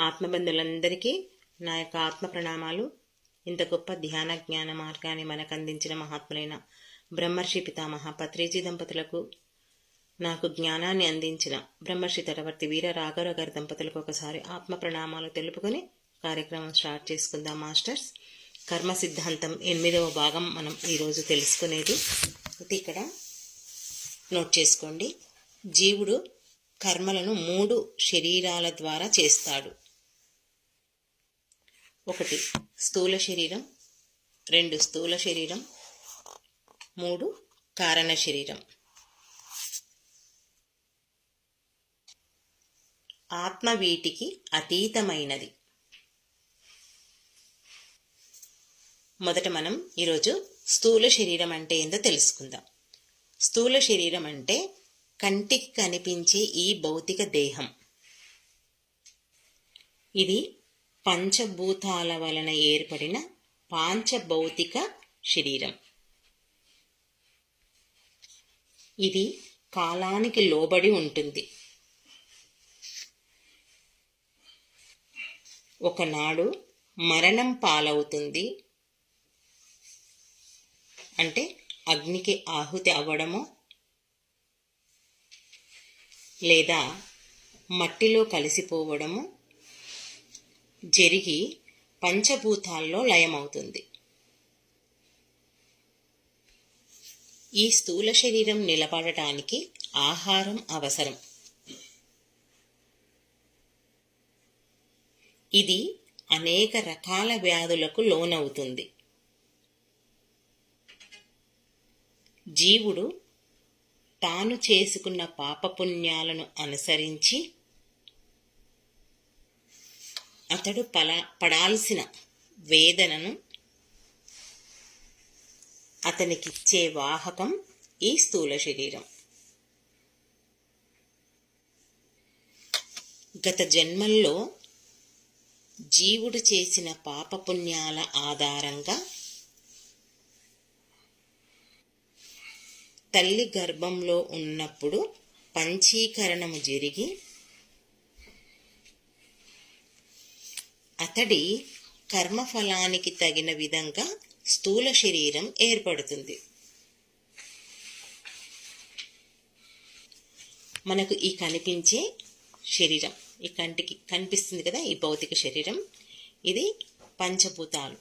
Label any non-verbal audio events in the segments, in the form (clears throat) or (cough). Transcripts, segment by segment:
ఆత్మబంధులందరికీ నా యొక్క ఆత్మ ప్రణామాలు. ఇంత గొప్ప ధ్యాన జ్ఞాన మార్గాన్ని మనకు అందించిన మహాత్ములైన బ్రహ్మర్షి పితామహ పత్రేజీ దంపతులకు నాకు జ్ఞానాన్ని అందించిన బ్రహ్మర్షి తటవర్తి వీర రాఘవ గారి దంపతులకు ఒకసారి ఆత్మ ప్రణామాలు తెలుపుకొని కార్యక్రమం స్టార్ట్ చేసుకుందాం మాస్టర్స్. కర్మ సిద్ధాంతం ఎనిమిదవ భాగం మనం ఈరోజు తెలుసుకునేది. అయితే ఇక్కడ నోట్ చేసుకోండి. జీవుడు కర్మలను మూడు శరీరాల ద్వారా చేస్తాడు. ఒకటి. స్థూల శరీరం. రెండు స్థూల శరీరం. మూడు కారణ శరీరం. ఆత్మ వీటికి అతీతమైనది. మొదట మనం ఈరోజు స్థూల శరీరం అంటే ఏందో తెలుసుకుందాం. స్థూల శరీరం అంటే కంటికి కనిపించే ఈ భౌతిక దేహం. ఇది పంచభూతాల వలన ఏర్పడిన పాంచభౌతిక శరీరం. ఇది కాలానికి లోబడి ఉంటుంది. ఒకనాడు మరణం పాలవుతుంది. అంటే అగ్నికి ఆహుతి అవ్వడము లేదా మట్టిలో కలిసిపోవడము జరిగి పంచభూతాల్లో లయమవుతుంది. ఈ స్థూల శరీరం నిలబడటానికి ఆహారం అవసరం. ఇది అనేక రకాల వ్యాధులకు లోనవుతుంది. జీవుడు తాను చేసుకున్న పాపపుణ్యాలను అనుసరించి అతడు పల పడాల్సిన వేదనను అతనికిచ్చే వాహకం ఈ స్థూల శరీరం. గత జన్మల్లో జీవుడు చేసిన పాపపుణ్యాల ఆధారంగా తల్లి గర్భంలో ఉన్నప్పుడు పంచీకరణము జరిగి అతడి కర్మఫలానికి తగిన విధంగా స్థూల శరీరం ఏర్పడుతుంది. మనకు ఈ కనిపించే శరీరం ఈ కంటికి కనిపిస్తుంది కదా ఈ భౌతిక శరీరం. ఇది పంచభూతాలు.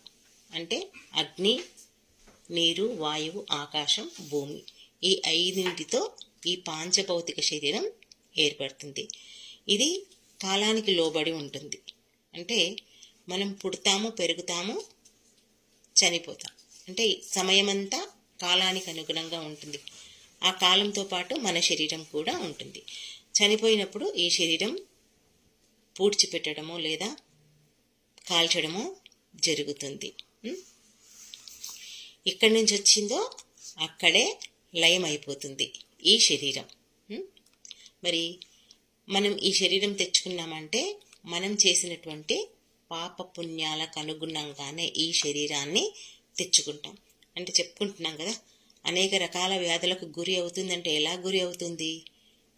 అంటే అగ్ని నీరు వాయువు ఆకాశం భూమి. ఈ ఐదింటితో ఈ పాంచభౌతిక శరీరం ఏర్పడుతుంది. ఇది కాలానికి లోబడి ఉంటుంది. అంటే మనం పుడతాము పెరుగుతాము చనిపోతాం. అంటే సమయమంతా కాలానికి అనుగుణంగా ఉంటుంది. ఆ కాలంతో పాటు మన శరీరం కూడా ఉంటుంది. చనిపోయినప్పుడు ఈ శరీరం పూడ్చిపెట్టడమో లేదా కాల్చడమో జరుగుతుంది. ఎక్కడి నుంచి వచ్చిందో అక్కడే లయం అయిపోతుంది ఈ శరీరం. మరి మనం ఈ శరీరం తెచ్చుకున్నామంటే మనం చేసినటువంటి పాప పుణ్యాలకు అనుగుణంగానే ఈ శరీరాన్ని తెచ్చుకుంటాం. అంటే చెప్పుకుంటున్నాం కదా అనేక రకాల వ్యాధులకు గురి అవుతుందంటే ఎలా గురి అవుతుంది?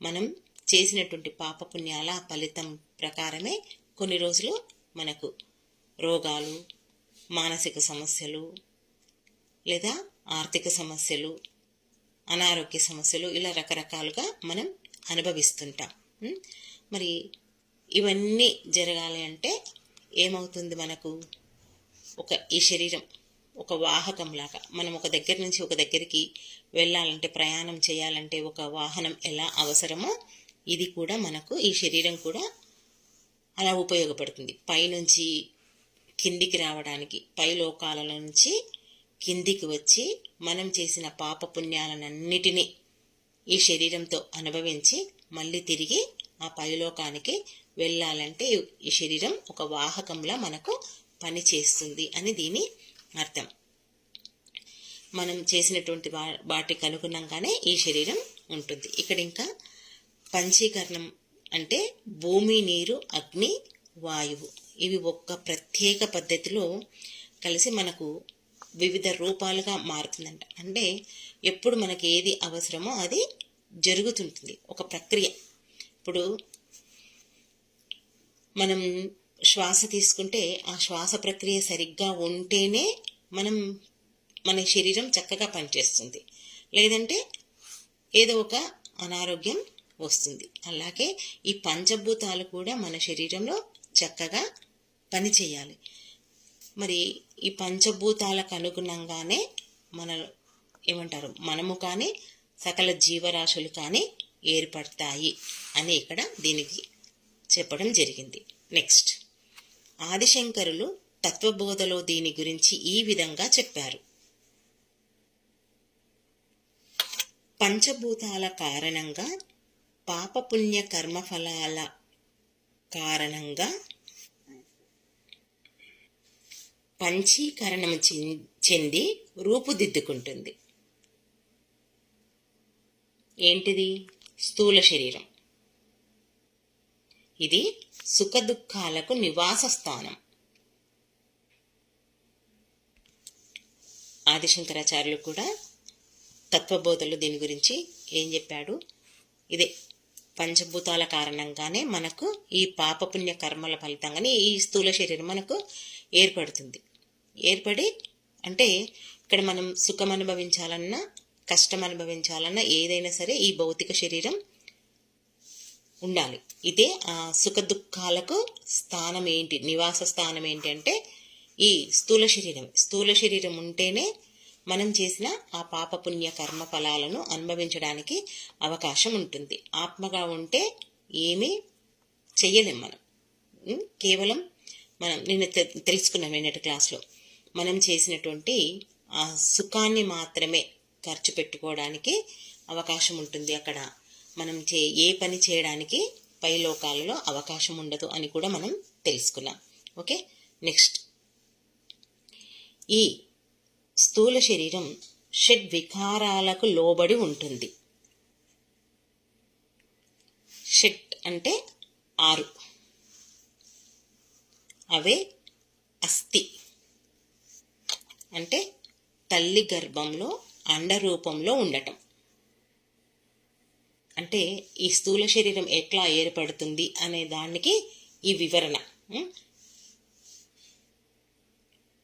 మనం చేసినటువంటి పాపపుణ్యాల ఫలితం ప్రకారమే కొన్ని రోజులు మనకు రోగాలు మానసిక సమస్యలు లేదా ఆర్థిక సమస్యలు అనారోగ్య సమస్యలు ఇలా రకరకాలుగా మనం అనుభవిస్తుంటాం. మరి ఇవన్నీ జరగాలి అంటే ఏమవుతుంది మనకు? ఒక ఈ శరీరం ఒక వాహకంలాగా మనం ఒక దగ్గర నుంచి ఒక దగ్గరికి వెళ్ళాలంటే ప్రయాణం చేయాలంటే ఒక వాహనం ఎలా అవసరమో ఇది కూడా మనకు ఈ శరీరం కూడా అలా ఉపయోగపడుతుంది. పైనుంచి కిందికి రావడానికి పై లోకాల నుంచి కిందికి వచ్చి మనం చేసిన పాప పుణ్యాలన్నిటినీ ఈ శరీరంతో అనుభవించి మళ్ళీ తిరిగి ఆ పైలోకానికి వెళ్ళాలంటే ఈ శరీరం ఒక వాహకంలా మనకు పనిచేస్తుంది అని దీని అర్థం. మనం చేసినటువంటి వాటికి అనుగుణంగానే ఈ శరీరం ఉంటుంది. ఇక్కడ ఇంకా పంచీకరణం అంటే భూమి నీరు అగ్ని వాయువు. ఇవి ఒక్క ప్రత్యేక పద్ధతిలో కలిసి మనకు వివిధ రూపాలుగా మారుతుందంట. అంటే ఎప్పుడు మనకి ఏది అవసరమో అది జరుగుతుంటుంది. ఒక ప్రక్రియ. ఇప్పుడు మనం శ్వాస తీసుకుంటే ఆ శ్వాస ప్రక్రియ సరిగ్గా ఉంటేనే మనం మన శరీరం చక్కగా పనిచేస్తుంది. లేదంటే ఏదో ఒక అనారోగ్యం వస్తుంది. అలాగే ఈ పంచభూతాలు కూడా మన శరీరంలో చక్కగా పనిచేయాలి. మరి ఈ పంచభూతాలకు అనుగుణంగానే మన ఏమంటారు? మనము కానీ సకల జీవరాశులు కానీ ఏర్పడతాయి అని ఇక్కడ దీనికి చెప్పడం జరిగింది. నెక్స్ట్. ఆదిశంకరులు తత్వబోధలో దీని గురించి ఈ విధంగా చెప్పారు. పంచభూతాల కారణంగా పాపపుణ్య కర్మఫలాల కారణంగా పంచీకరణం చెంది రూపుదిద్దుకుంటుంది. ఏంటిది? స్థూల శరీరం. ఇది సుఖదుఖాలకు నివాస స్థానం ఆదిశంకరాచార్యులు కూడా తత్వబోధలు దీని గురించి ఏం చెప్పాడు? ఇదే పంచభూతాల కారణంగానే మనకు ఈ పాపపుణ్య కర్మల ఫలితంగానే ఈ స్థూల శరీరం మనకు ఏర్పడుతుంది. ఏర్పడి అంటే ఇక్కడ మనం సుఖం అనుభవించాలన్నా కష్టం అనుభవించాలన్నా ఏదైనా సరే ఈ భౌతిక శరీరం ఉండాలి. ఇదే ఆ సుఖ దుఃఖాలకు స్థానం ఏంటి నివాస స్థానం ఏంటి అంటే ఈ స్థూల శరీరం. స్థూల శరీరం ఉంటేనే మనం చేసిన ఆ పాపపుణ్య కర్మ ఫలాలను అనుభవించడానికి అవకాశం ఉంటుంది. ఆత్మగా ఉంటే ఏమీ చెయ్యలేం మనం. కేవలం మనం నిన్న తెలుసుకున్నాం నిన్నటి క్లాస్లో. మనం చేసినటువంటి ఆ సుఖాన్ని మాత్రమే ఖర్చు పెట్టుకోవడానికి అవకాశం ఉంటుంది అక్కడ. మనం చే ఏ పని చేయడానికి పై లోకాలలో అవకాశం ఉండదు అని కూడా మనం తెలుసుకున్నాం. ఓకే? నెక్స్ట్. ఈ స్థూల శరీరం షడ్ వికారాలకు లోబడి ఉంటుంది. షట్ అంటే ఆరు. అవే అస్థి. అంటే తల్లి గర్భంలో అండ రూపంలో ఉండటం. అంటే ఈ స్థూల శరీరం ఎట్లా ఏర్పడుతుంది అనే దానికి ఈ వివరణ.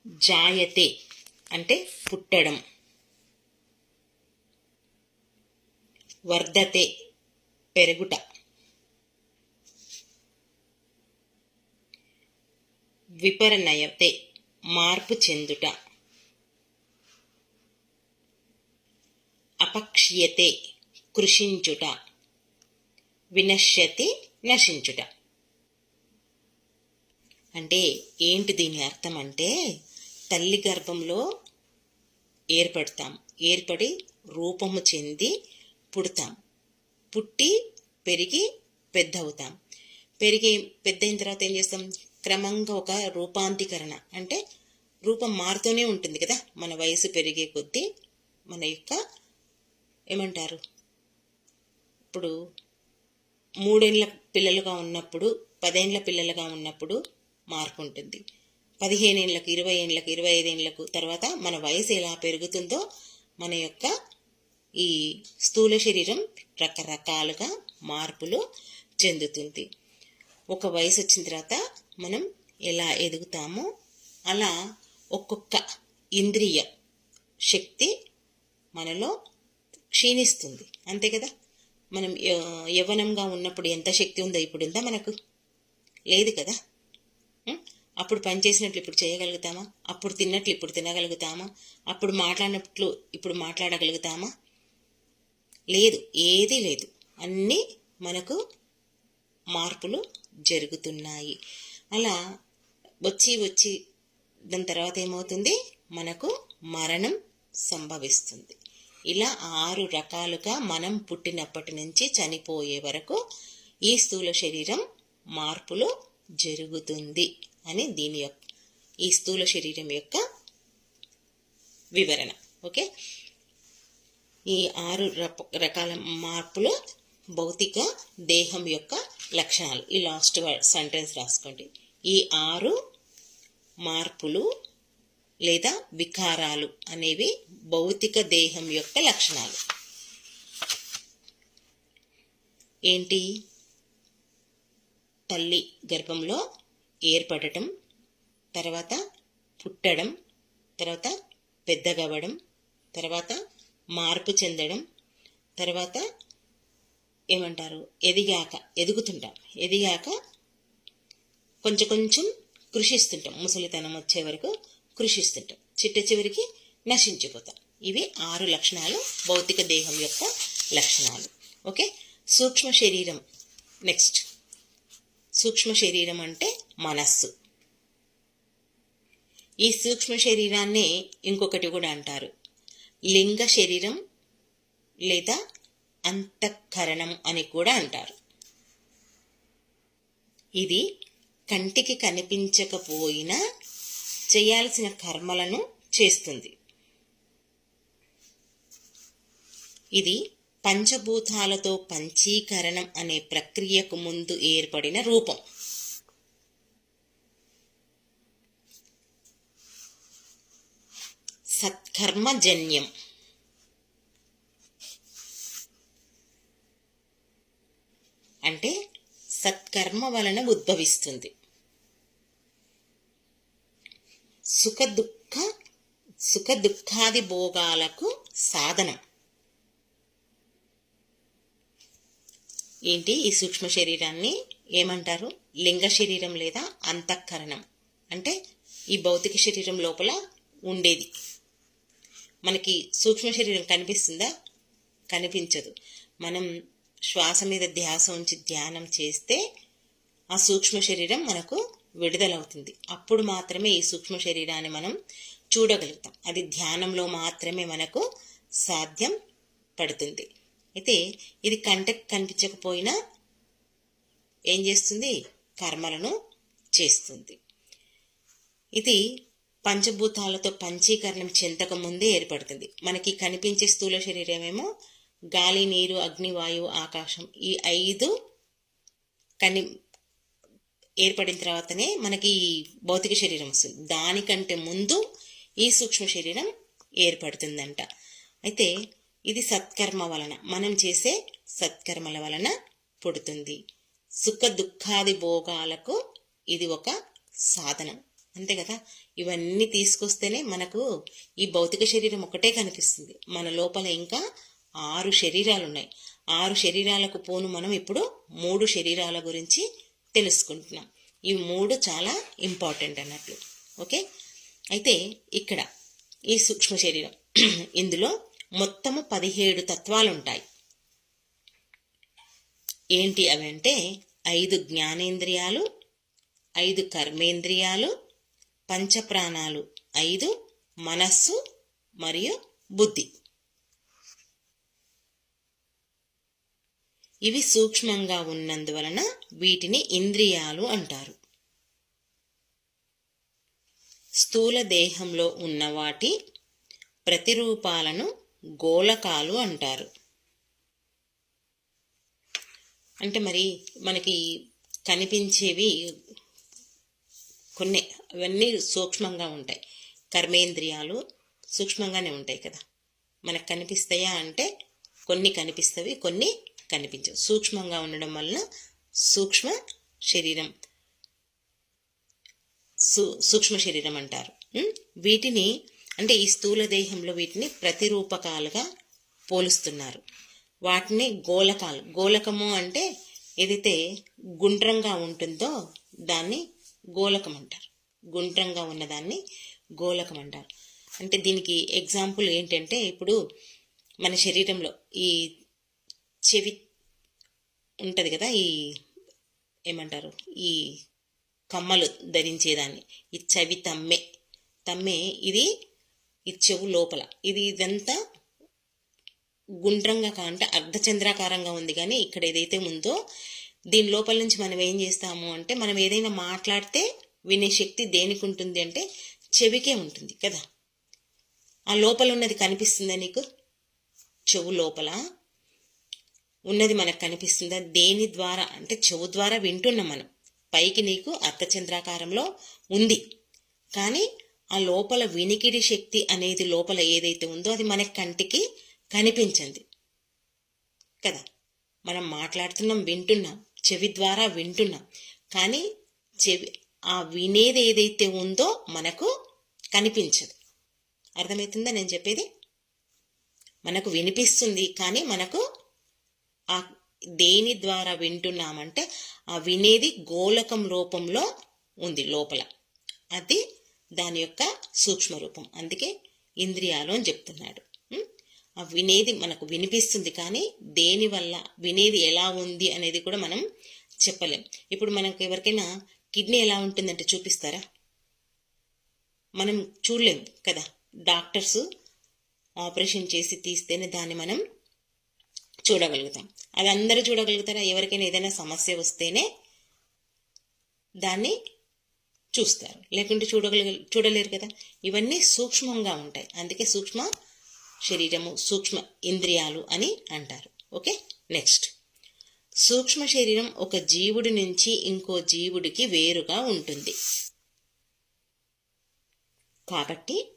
జాయతే అంటే పుట్టడం. వర్ధతే పెరుగుట. విపరణయతే మార్పు చెందుట. అపక్ష్యతే కృషించుట. వినశ్యతి నశించుట. అంటే ఏంటి దీని అర్థం అంటే తల్లి గర్భంలో ఏర్పడతాం. ఏర్పడి రూపము చెంది పుడతాం. పుట్టి పెరిగి పెద్ద అవుతాం పెరిగి పెద్ద అయిన తర్వాత ఏం చేస్తాం? క్రమంగా ఒక రూపాంతీకరణ అంటే రూపం మారుతూనే ఉంటుంది కదా. మన వయసు పెరిగే కొద్దీ మన యొక్క ఏమంటారు? ఇప్పుడు మూడేళ్ళ పిల్లలుగా ఉన్నప్పుడు పదేండ్ల పిల్లలుగా ఉన్నప్పుడు మార్పు ఉంటుంది పదిహేను ఇరవై ఏళ్ళకు ఇరవై ఐదేళ్ళకు తర్వాత మన వయసు ఎలా పెరుగుతుందో మన యొక్క ఈ స్థూల శరీరం రకరకాలుగా మార్పులు చెందుతుంది. ఒక వయసు వచ్చిన తర్వాత మనం ఎలా ఎదుగుతామో అలా ఒక్కొక్క ఇంద్రియ శక్తి మనలో క్షీణిస్తుంది. అంతే కదా? మనం యవ్వనంగా ఉన్నప్పుడు ఎంత శక్తి ఉందో ఇప్పుడు ఉందా మనకు? లేదు కదా. అప్పుడు పని చేసినట్లు ఇప్పుడు చేయగలుగుతామా? అప్పుడు తిన్నట్లు ఇప్పుడు తినగలుగుతామా? అప్పుడు మాట్లాడినట్లు ఇప్పుడు మాట్లాడగలుగుతామా? లేదు ఏదీ లేదు. అన్నీ మనకు మార్పులు జరుగుతున్నాయి. అలా వచ్చి వచ్చి దాని తర్వాత ఏమవుతుంది? మనకు మరణం సంభవిస్తుంది. ఇలా ఆరు రకాలుగా మనం పుట్టినప్పటి నుంచి చనిపోయే వరకు ఈ స్థూల శరీరం మార్పులు జరుగుతుంది అని దీని యొక్క ఈ స్థూల శరీరం యొక్క వివరణ. ఓకే? ఈ ఆరు రకాల మార్పులు భౌతిక దేహం యొక్క లక్షణాలు. ఈ లాస్ట్ సెంటెన్స్ రాసుకోండి. ఈ ఆరు మార్పులు లేదా వికారాలు అనేవి భౌతిక దేహం యొక్క లక్షణాలు. ఏంటి? తల్లి గర్భంలో ఏర్పడటం తర్వాత పుట్టడం తర్వాత పెద్దగవ్వడం తర్వాత మార్పు చెందడం తర్వాత ఏమంటారు? ఎదిగాక ఎదుగుతుంటాం. ఎదిగాక కొంచెం కొంచెం కృషిస్తుంటాం. ముసలితనం వచ్చే వరకు కృషిస్తుంటాం. చిట్ట చివరికి నశించిపోతాం. ఇవి ఆరు లక్షణాలు భౌతిక దేహం యొక్క లక్షణాలు. ఓకే? సూక్ష్మ శరీరం. నెక్స్ట్. సూక్ష్మ శరీరం అంటే మనస్సు. ఈ సూక్ష్మ శరీరాన్ని ఇంకొకటి కూడా అంటారు. లింగ శరీరం లేదా అంతఃకరణం అని కూడా అంటారు. ఇది కంటికి కనిపించకపోయినా చేయాల్సిన కర్మలను చేస్తుంది. ఇది పంచభూతాలతో పంచీకరణం అనే ప్రక్రియకు ముందు ఏర్పడిన రూపం. సత్కర్మజన్యం. అంటే సత్కర్మ వలన ఉద్భవిస్తుంది. సుఖ దుఃఖ సుఖ దుఃఖాది భోగాలకు సాధనం. ఏంటి ఈ సూక్ష్మ శరీరాన్ని ఏమంటారు? లింగ శరీరం లేదా అంతఃకరణం. అంటే ఈ భౌతిక శరీరం లోపల ఉండేది. మనకి సూక్ష్మ శరీరం కనిపిస్తుందా? కనిపించదు. మనం శ్వాస మీద ధ్యాస ఉంచి ధ్యానం చేస్తే ఆ సూక్ష్మ శరీరం మనకు విడుదలవుతుంది. అప్పుడు మాత్రమే ఈ సూక్ష్మ శరీరాన్ని మనం చూడగలుగుతాం. అది ధ్యానంలో మాత్రమే మనకు సాధ్యం పడుతుంది. అయితే ఇది కంటకు కనిపించకపోయినా ఏం చేస్తుంది? కర్మలను చేస్తుంది. ఇది పంచభూతాలతో పంచీకరణం చెంతక ముందే ఏర్పడుతుంది. మనకి కనిపించే స్థూల శరీరమేమో గాలి నీరు అగ్ని వాయువు ఆకాశం ఈ ఐదు కని ఏర్పడిన తర్వాతనే మనకి ఈ భౌతిక శరీరం వస్తుంది. దానికంటే ముందు ఈ సూక్ష్మ శరీరం ఏర్పడుతుందంట. అయితే ఇది సత్కర్మ వలన మనం చేసే సత్కర్మల వలన పుడుతుంది. సుఖ దుఃఖాది భోగాలకు ఇది ఒక సాధనం. అంతే కదా? ఇవన్నీ తీసుకొస్తేనే మనకు ఈ భౌతిక శరీరం ఒకటే కనిపిస్తుంది. మన లోపల ఇంకా ఆరు శరీరాలు ఉన్నాయి ఆరు శరీరాలకు పోను మనం ఇప్పుడు మూడు శరీరాల గురించి తెలుసుకుంటున్నాం. ఈ మూడు చాలా ఇంపార్టెంట్ అన్నట్లు. ఓకే? అయితే ఇక్కడ ఈ సూక్ష్మ శరీరం. (clears throat) ఇందులో మొత్తము పదిహేడు తత్వాలు ఉంటాయి ఏంటి అవి అంటే ఐదు జ్ఞానేంద్రియాలు ఐదు కర్మేంద్రియాలు పంచప్రాణాలు ఐదు మనస్సు మరియు బుద్ధి. ఇవి సూక్ష్మంగా ఉన్నందువలన వీటిని ఇంద్రియాలు అంటారు. స్థూల దేహంలో ఉన్న వాటి ప్రతిరూపాలను గోళకాలు అంటారు. అంటే మరి మనకి కనిపించేవి కొన్ని అవన్నీ సూక్ష్మంగా ఉంటాయి. కర్మేంద్రియాలు సూక్ష్మంగానే ఉంటాయి కదా. మనకు కనిపిస్తాయా అంటే కొన్ని కనిపిస్తవి కొన్ని కనిపించవు సూక్ష్మంగా ఉండడం వలన సూక్ష్మ శరీరం సూక్ష్మ శరీరం అంటారు. వీటిని అంటే ఈ స్థూల దేహంలో వీటిని ప్రతిరూపకాలుగా పోలుస్తున్నారు. వాటిని గోలకాలు గోలకము అంటే ఏదైతే గుండ్రంగా ఉంటుందో దాన్ని గోలకం అంటారు. గుండ్రంగా ఉన్నదాన్ని గోలకం అంటారు. అంటే దీనికి ఎగ్జాంపుల్ ఏంటంటే ఇప్పుడు మన శరీరంలో ఈ చెవి ఉంటుంది కదా ఈ ఏమంటారు ఈ కమ్మలు ధరించేదాన్ని. ఈ చెవి తమ్మె. తమ్మె ఇది ఈ చెవు లోపల. ఇది ఇదంతా గుండ్రంగా కాంటే అర్ధచంద్రాకారంగా ఉంది. కానీ ఇక్కడ ఏదైతే ఉందో దీని లోపల నుంచి మనం ఏం చేస్తాము అంటే మనం ఏదైనా మాట్లాడితే వినే శక్తి దేనికి ఉంటుంది అంటే చెవికే ఉంటుంది కదా. ఆ లోపల ఉన్నది కనిపిస్తుందా నీకు? చెవు లోపల. ఉన్నది మనకు కనిపిస్తుందా? దేని ద్వారా? అంటే చెవు ద్వారా వింటున్నాం మనం. పైకి నీకు అర్ధచంద్రాకారంలో ఉంది. కానీ ఆ లోపల వినికిడి శక్తి అనేది లోపల ఏదైతే ఉందో అది మన కంటికి కనిపించింది. కదా? మనం మాట్లాడుతున్నాం వింటున్నాం చెవి ద్వారా వింటున్నాం. కానీ చెవి ఆ వినేది ఏదైతే ఉందో మనకు కనిపించదు. అర్థమవుతుందా నేను చెప్పేది? మనకు వినిపిస్తుంది కానీ మనకు ఆ దేని ద్వారా వింటున్నామంటే ఆ వినేది గోళకం రూపంలో ఉంది లోపల. అది దాని యొక్క సూక్ష్మ రూపం. అందుకే ఇంద్రియాలు అని చెప్తున్నాడు. ఆ వినేది మనకు వినిపిస్తుంది కానీ దేని వల్ల వినేది ఎలా ఉంది అనేది కూడా మనం చెప్పలేం. ఇప్పుడు మనకు ఎవరికైనా కిడ్నీ ఎలా ఉంటుందంటే చూపిస్తారా? మనం చూడలేం కదా. డాక్టర్స్ ఆపరేషన్ చేసి తీస్తేనే దాన్ని మనం చూడగలుగుతాం. అవి అందరూ చూడగలుగుతారా? ఎవరికైనా ఏదైనా సమస్య వస్తేనే దాన్ని చూస్తారు. లేకుంటే చూడగల చూడలేరు కదా. ఇవన్నీ సూక్ష్మంగా ఉంటాయి. అందుకే సూక్ష్మ శరీరము సూక్ష్మ ఇంద్రియాలు అని అంటారు. ఓకే? నెక్స్ట్. సూక్ష్మ శరీరం ఒక జీవుడి నుంచి ఇంకో జీవుడికి వేరుగా ఉంటుంది. కాబట్టి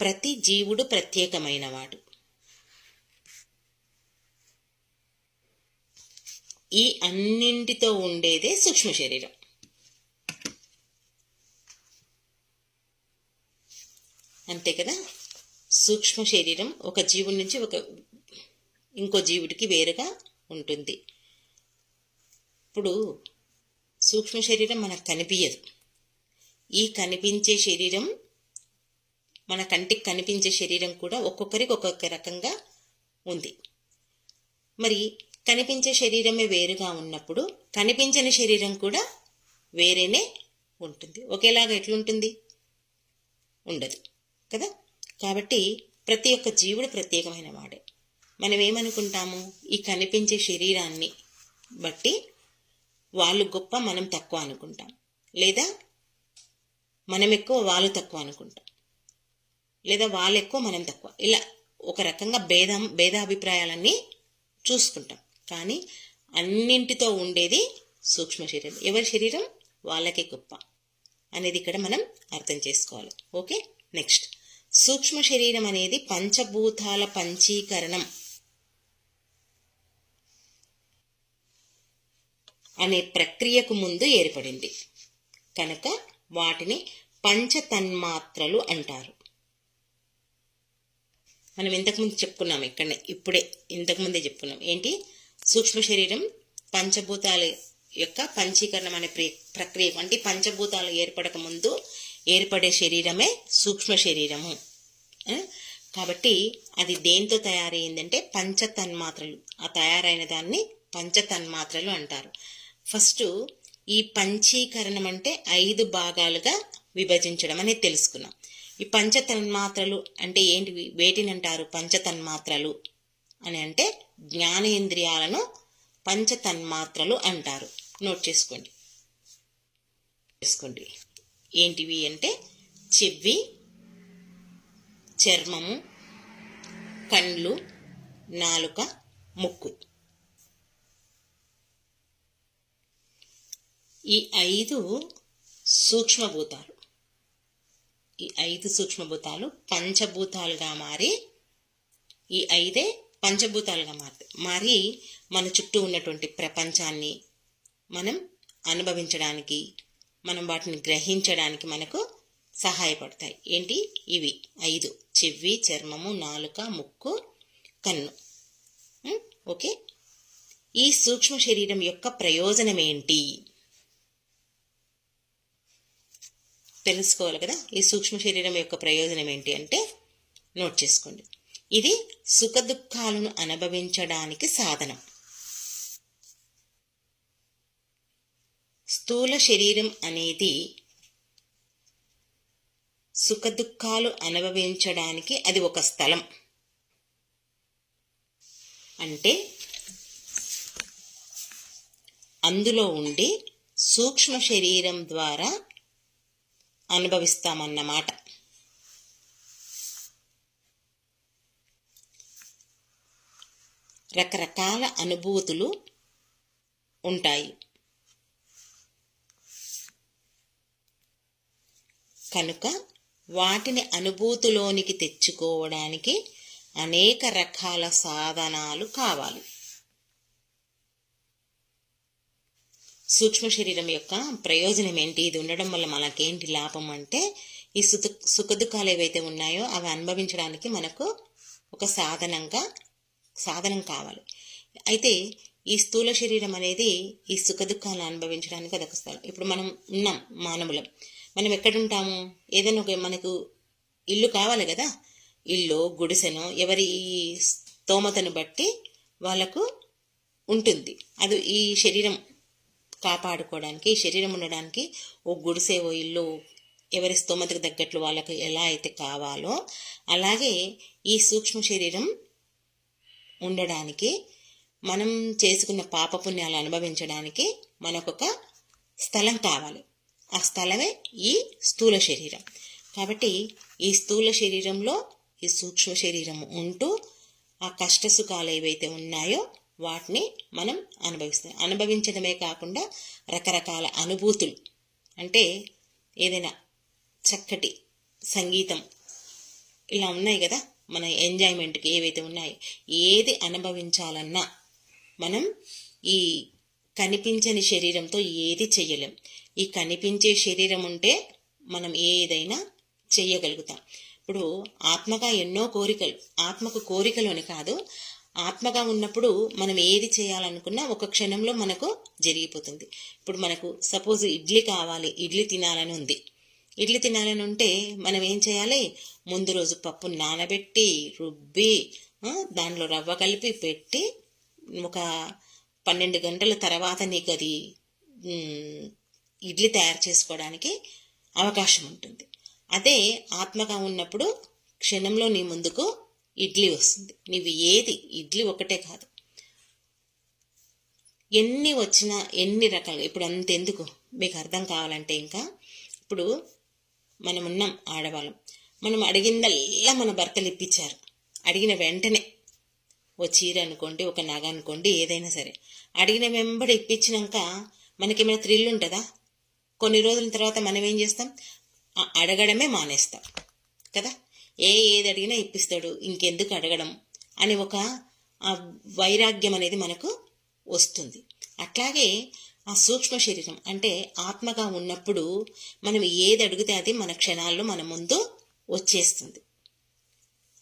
ప్రతి జీవుడు ప్రత్యేకమైనవాడు. ఈ అన్నింటితో ఉండేదే సూక్ష్మ శరీరం. అంతే కదా? సూక్ష్మ శరీరం ఒక జీవుడి నుంచి ఒక ఇంకో జీవుడికి వేరుగా ఉంటుంది. ఇప్పుడు సూక్ష్మ శరీరం మనకు కనిపించదు ఈ కనిపించే శరీరం మన కంటికి కనిపించే శరీరం కూడా ఒక్కొక్కరికి ఒక్కొక్క రకంగా ఉంది. మరి కనిపించే శరీరమే వేరుగా ఉన్నప్పుడు కనిపించని శరీరం కూడా వేరేనే ఉంటుంది. ఒకేలాగా ఎట్లుంటుంది? ఉండదు. కదా? కాబట్టి ప్రతి ఒక్క జీవుడు ప్రత్యేకమైన వాడే. మనం ఏమనుకుంటాము ఈ కనిపించే శరీరాన్ని బట్టి వాళ్ళు గొప్ప మనం తక్కువ అనుకుంటాం. లేదా మనం ఎక్కువ వాళ్ళు తక్కువ అనుకుంటాం. లేదా వాళ్ళు ఎక్కువ మనం తక్కువ. ఇలా ఒక రకంగా భేదం భేదాభిప్రాయాలన్నీ చూసుకుంటాం కానీ అన్నింటితో ఉండేది సూక్ష్మ శరీరం. ఎవరి శరీరం? వాళ్ళకే గొప్ప అనేది ఇక్కడ మనం అర్థం చేసుకోవాలి. ఓకే? నెక్స్ట్. సూక్ష్మ శరీరం అనేది పంచభూతాల పంచీకరణం అనే ప్రక్రియకు ముందు ఏర్పడింది. కనుక వాటిని పంచతన్మాత్రలు అంటారు. మనం ఇంతకుముందు చెప్పుకున్నాం ఇక్కడనే ఇప్పుడే ఇంతకుముందే చెప్పుకున్నాం. ఏంటి? సూక్ష్మ శరీరం పంచభూతాల యొక్క పంచీకరణం అనే ప్రక్రియ. అంటే పంచభూతాలు ఏర్పడక ముందు ఏర్పడే శరీరమే సూక్ష్మ శరీరము కాబట్టి అది దేంతో తయారైందంటే పంచతన్మాత్రలు. ఆ తయారైన దాన్ని పంచతన్మాత్రలు అంటారు. ఫస్ట్ ఈ పంచీకరణం అంటే ఐదు భాగాలుగా విభజించడం అనేది తెలుసుకున్నాం. ఈ పంచతన్మాత్రలు అంటే ఏంటివి వేటిని అంటారు? పంచతన్మాత్రలు. అని అంటే జ్ఞానేంద్రియాలను పంచతన్మాత్రలు అంటారు. నోట్ చేసుకోండి. చేసుకోండి. ఏంటివి అంటే చెవి చర్మము కండ్లు నాలుక ముక్కు. ఈ ఐదు సూక్ష్మభూతాలు. ఈ ఐదు సూక్ష్మభూతాలు పంచభూతాలుగా మారి ఈ ఐదే పంచభూతాలుగా మారుతాయి మారి మన చుట్టూ ఉన్నటువంటి ప్రపంచాన్ని మనం అనుభవించడానికి మనం వాటిని గ్రహించడానికి మనకు సహాయపడతాయి. ఏంటి? ఇవి. ఐదు. చెవి చర్మము నాలుక ముక్కు కన్ను. ఓకే? ఈ సూక్ష్మ శరీరం యొక్క ప్రయోజనం ఏంటి? తెలుసుకోవాలి కదా? ఈ సూక్ష్మ శరీరం యొక్క ప్రయోజనం ఏంటి అంటే నోట్ చేసుకోండి. ఇది సుఖ దుఃఖాలను అనుభవించడానికి సాధనం. స్థూల శరీరం అనేది సుఖదుఖాలు అనుభవించడానికి అది ఒక స్థలం. అంటే అందులో ఉండి సూక్ష్మ శరీరం ద్వారా అనుభవిస్తామన్నమాట. రకరకాల అనుభూతులు ఉంటాయి. కనుక వాటిని అనుభూతిలోనికి తెచ్చుకోవడానికి అనేక రకాల సాధనాలు కావాలి. సూక్ష్మ శరీరం యొక్క ప్రయోజనం ఏంటి? ఇది ఉండడం వల్ల మనకేంటి లాభం అంటే ఈ సుఖ సుఖదుఖాలు ఏవైతే ఉన్నాయో అవి అనుభవించడానికి మనకు ఒక సాధనంగా సాధనం కావాలి. అయితే ఈ స్థూల శరీరం అనేది ఈ సుఖ దుఃఖాలను అనుభవించడానికి అదొక స్థలం. ఇప్పుడు మనం ఉన్నాం మానవులం. మనం ఎక్కడుంటాము? ఏదైనా ఒక మనకు ఇల్లు కావాలి కదా? ఇల్లు గుడిసెను ఎవరి స్తోమతను బట్టి వాళ్ళకు ఉంటుంది. అది ఈ శరీరం కాపాడుకోవడానికి ఈ శరీరం ఉండడానికి ఓ గుడిసె ఓ ఇల్లు ఎవరి స్తోమతకు తగ్గట్లు వాళ్ళకు ఎలా అయితే కావాలో అలాగే ఈ సూక్ష్మ శరీరం ఉండడానికి మనం చేసుకున్న పాపపుణ్యాలు అనుభవించడానికి మనకొక స్థలం కావాలి. ఆ స్థలమే ఈ స్థూల శరీరం. కాబట్టి ఈ స్థూల శరీరంలో ఈ సూక్ష్మ శరీరం ఉంటూ ఆ కష్ట సుఖాలు ఏవైతే ఉన్నాయో వాటిని మనం అనుభవిస్తాం అనుభవించడమే కాకుండా రకరకాల అనుభూతులు అంటే ఏదైనా చక్కటి సంగీతం ఇలా ఉన్నాయి కదా మన ఎంజాయ్మెంట్కి ఏవైతే ఉన్నాయో ఏది అనుభవించాలన్నా మనం ఈ కనిపించని శరీరంతో ఏది చెయ్యలేం. ఈ కనిపించే శరీరం ఉంటే మనం ఏదైనా చెయ్యగలుగుతాం. ఇప్పుడు ఆత్మగా ఎన్నో కోరికలు ఆత్మకు కోరికలోని కాదు ఆత్మగా ఉన్నప్పుడు మనం ఏది చేయాలనుకున్నా ఒక క్షణంలో మనకు జరిగిపోతుంది. ఇప్పుడు మనకు సపోజ్ ఇడ్లీ కావాలి ఇడ్లీ తినాలని ఉంది. ఇడ్లీ తినాలని ఉంటే మనం ఏం చేయాలి? ముందు రోజు పప్పు నానబెట్టి రుబ్బి దానిలో రవ్వ కలిపి పెట్టి ఒక పన్నెండు గంటల తర్వాత నీకు అది ఇడ్లీ తయారు చేసుకోవడానికి అవకాశం ఉంటుంది. అదే ఆత్మగా ఉన్నప్పుడు క్షణంలో నీ ముందుకు ఇడ్లీ వస్తుంది. నీవు ఏది? ఇడ్లీ ఒకటే కాదు. ఎన్ని వచ్చినా ఎన్ని రకాలు ఇప్పుడు అంతెందుకు? మీకు అర్థం కావాలంటే ఇంకా ఇప్పుడు మనం ఉన్నాం ఆడవాళ్ళం. మనం అడిగిందల్లా మన భర్తలు ఇప్పించారు. అడిగిన వెంటనే ఓ చీర అనుకోండి ఒక నగ అనుకోండి ఏదైనా సరే. అడిగిన వెంబడి ఇప్పించినాక మనకేమైనా థ్రిల్ ఉంటుందా? కొన్ని రోజుల తర్వాత మనం ఏం చేస్తాం? అడగడమే మానేస్తాం. కదా? ఏ ఏది అడిగినా ఇప్పిస్తాడు ఇంకెందుకు అడగడం అని ఒక వైరాగ్యం అనేది మనకు వస్తుంది. అట్లాగే ఆ సూక్ష్మ శరీరం అంటే ఆత్మగా ఉన్నప్పుడు మనం ఏది అడిగితే అది మన క్షణాల్లో మన ముందు వచ్చేస్తుంది.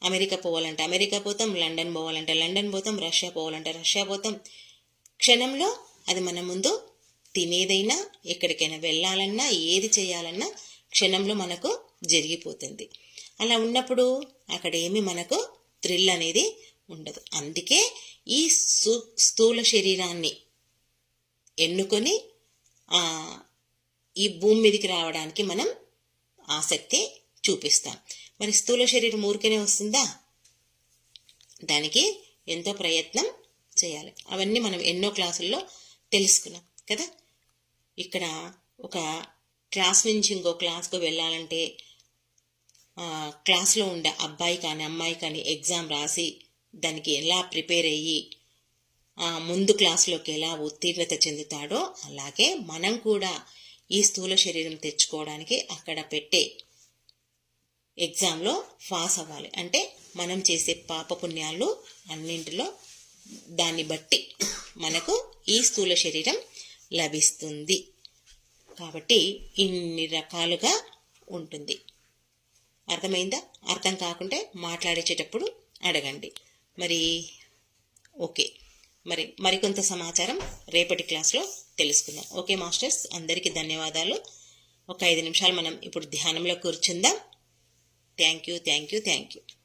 అమెరికా పోవాలంటే అమెరికా పోతాం లండన్ పోవాలంటే లండన్ పోతాం రష్యా పోవాలంటే రష్యా పోతాం. క్షణంలో అది మన ముందు తినేదైనా ఎక్కడికైనా వెళ్ళాలన్నా ఏది చేయాలన్నా క్షణంలో మనకు జరిగిపోతుంది. అలా ఉన్నప్పుడు అక్కడ ఏమి మనకు థ్రిల్ అనేది ఉండదు. అందుకే ఈ స్థూల శరీరాన్ని ఎన్నుకొని ఈ భూమి మీదకి రావడానికి మనం ఆసక్తి చూపిస్తాం. మరి స్థూల శరీరం ఊరికనే వస్తుందా? దానికి ఎంతో ప్రయత్నం చేయాలి. అవన్నీ మనం ఎన్నో క్లాసుల్లో తెలుసుకున్నాం కదా? ఇక్కడ ఒక క్లాస్ నుంచి ఇంకో క్లాస్కు వెళ్ళాలంటే క్లాస్లో ఉండే అబ్బాయి కానీ అమ్మాయి కానీ ఎగ్జామ్ రాసి దానికి ఎలా ప్రిపేర్ అయ్యి ముందు క్లాస్లోకి ఎలా ఉత్తీర్ణత చెందుతాడో అలాగే మనం కూడా ఈ స్థూల శరీరం తెచ్చుకోవడానికి అక్కడ పెట్టే ఎగ్జామ్లో పాస్ అవ్వాలి. అంటే మనం చేసే పాపపుణ్యాలు అన్నింటిలో దాన్ని బట్టి మనకు ఈ స్థూల శరీరం లభిస్తుంది. కాబట్టి ఇన్ని రకాలుగా ఉంటుంది. అర్థమైందా? అర్థం కాకుంటే మాట్లాడేటప్పుడు అడగండి. మరి ఓకే. మరి మరికొంత సమాచారం రేపటి క్లాస్లో తెలుసుకుందాం. ఓకే మాస్టర్స్ అందరికీ ధన్యవాదాలు. ఒక ఐదు నిమిషాలు మనం ఇప్పుడు ధ్యానంలో కూర్చుందాం. Thank you thank you thank you.